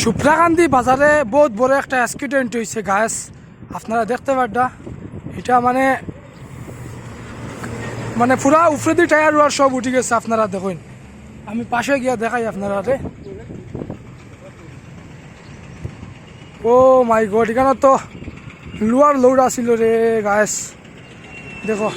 সুপ্রাকান্দি বাজারে বহুত বড় একটা অ্যাক্সিডেন্ট হয়েছে গাছ আপনারা দেখতে পারডা এটা মানে মানে পুরা উফরেদি টায়ার উয়ার সব উঠে গেছে আপনারা দেখুন। আমি পাশে গিয়া দেখাই আপনারা রে। ও মাই গড, এখানে তো লোয়ার লোড আছিল রে গাছ দেখো।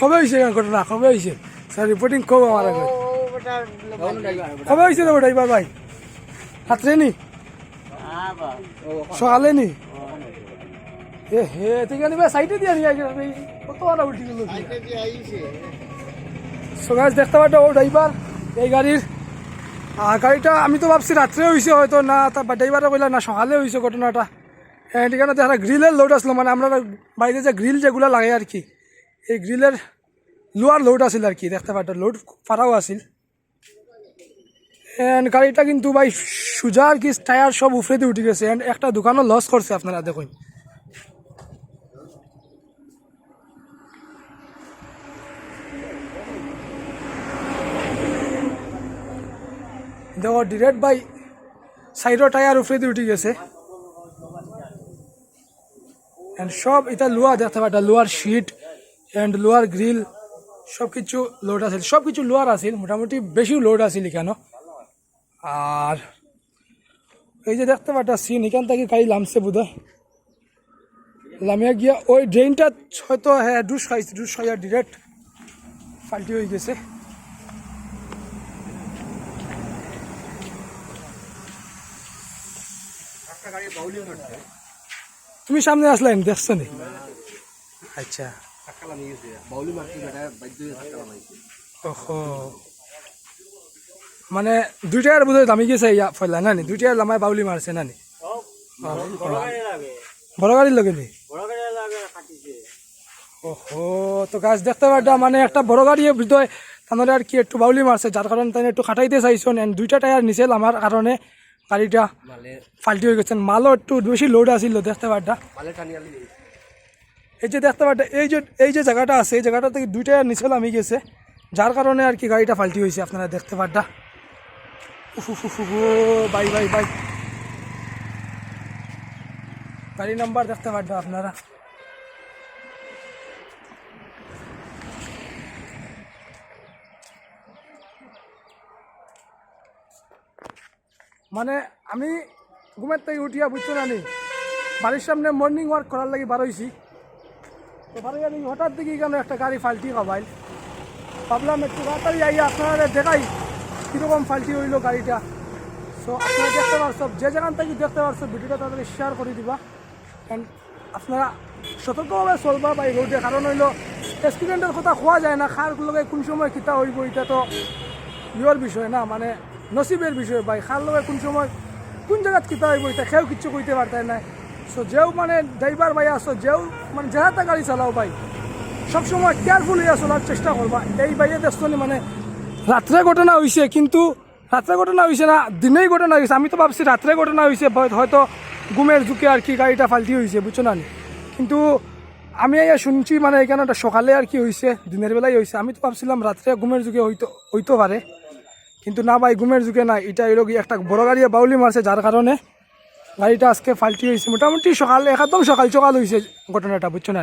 কবে হয়েছে ঘটনা? কবে হয়েছে স্যার রিপোর্টিং কব আমার কবে হয়েছে রে ড্রাইভার ভাই? রাত্রে নি? সকালে নি? এ হে কত এই আমি তো ভাবছি রাত্রে হয়েছে হয়তো না, তা ড্রাইভারে কইলা না, সকালে হয়েছে ঘটনাটা। এখানে দেখা গ্রিলের লোড আসলো মানে আমরা বাড়িতে যে গ্রিল যেগুলো লাগে আর কি, এই গ্রিলের লোয়ার লোড আছিল আর কি, দেখতে পাচ্ছ লোড পারাও আছিল। এন্ড গাড়িটা কিন্তু ভাই সুজা আর কি টায়ার সব উফরে দিয়ে উঠে গেছে এন্ড একটা দোকানও লস করছে আপনারা দেখুন। দেখো ডিরেক্ট ভাই সাইডের টায়ার উফরে দিয়ে উঠে গেছে। এন্ড সব এটা লোয়া দেখতে পাটা lower sheet and lower grill সব কিছু লোড আছিল সব কিছু লোয়ার আছিল মোটামুটি বেশি লোড আছিল এখানে আর এই যে দেখতে পাটা সিন এখান থেকে গাড়ি লামছে বোধ লামিয়া গিয়া ওই ড্রেনটা হয়তো হ্যাঁ ডুস খাইছে ডুস খাইয়া ডিরেক্ট ফাল্টি হয়ে গেছে। তুমি সামনে আসলেন দেখছ নি? আচ্ছা। মানে দুইটার বোধহয় দামি গেছে ইয়া ফেলা না নি দুইটার লামায় বাউলি মারছে না নি? বড় গাড়ির লগে নি ওহো তো গাছ দেখতে পারটা মানে একটা বড় গাড়ি বুঝতে তাহলে আর কি একটু বাউলি মারছে যার কারণে তাই একটু খাটাইতে চাইছো দুইটা টায়ার নিছিল আমার কারণে গাড়িটা ফাল্টি হয়ে গেছেন মালও একটু বেশি লোড আসিল দেখতে পারটা। এই যে দেখতে পারটা এই যে এই যে জায়গাটা আছে এই জায়গাটা থেকে দুইটা নিচে নামি গেছে। যার কারণে আর কি গাড়িটা ফাল্টি হয়েছে আপনারা দেখতে পারটা। Bye bye bye. গাড়ি নাম্বার দেখতে পারটা আপনারা। মানে আমি ঘুমের থেকে উঠিয়া বুঝছ না নি? বাড়ির সামনে মর্নিং ওয়াক করার লাগি বার হয়েছি তো বার হইয়া দেখি হঠাৎ দেখি কেন একটা গাড়ি ফাল্টি খাবাইল ভাবলাম একটু তাড়াতাড়ি আইয়া আপনারা দেখাই কীরকম ফাল্টি হইল গাড়িটা। সো আপনারা দেখতে পারছ, যে যেখান থেকে দেখতে পারছ, ভিডিওটা তাড়াতাড়ি শেয়ার করে দিবা। অ্যান্ড আপনারা সতর্কভাবে চলবা বা এই রোডে কারণ হইল অ্যাক্সিডেন্টের কথা খোয়া যায় না খার লগে কোন সময় কিতা হইব, এটা তো ইয়র বিষয় না। মানে নসিবের বিষয়, ভাই খার লগে কোন সময় কোন জায়গাত কিতা হইব, এটা খেয়েও কিচ্ছু কইতে পারতাই না সো যেও মানে ড্রাইভার ভাই আসো যেও মানে যেহাতে গাড়ি চালাও ভাই সবসময় কেয়ারফুল হইয়া চলার চেষ্টা করবা। এই বাইরে দেখছি মানে রাত্রে ঘটনা হয়েছে কিন্তু রাত্রে ঘটনা হয়েছে না, দিনেই ঘটনা হয়েছে আমি তো ভাবছি রাত্রে ঘটনা হয়েছে হয়তো- ঘুমের ঝুঁকে আর কি গাড়িটা ফাল্টি হয়েছে বুঝছ না কিন্তু আমি এই শুনছি মানে এখানে সকালে আর কি হয়েছে দিনের বেলায় হয়েছে আমি তো ভাবছিলাম রাত্রে ঘুমের যুগে হইতো হইতে পারে। কিন্তু না ভাই, ঘুমের যুগে না এটা গিয়ে একটা বড় গাড়ি বাউলি মারছে, যার কারণে গাড়িটা আজকে ফাল্টি হয়েছে। মোটামুটি সকাল, একদম সকাল সকাল হয়েছে ঘটনাটা, বুঝছ না?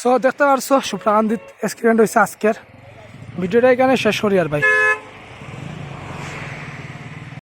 সো দেখতে পারছ সুপ্রাকান্দিত অ্যাক্সিডেন্ট হয়েছে আজকের। ভিডিওটা এখানে শেষ করি আর ভাই।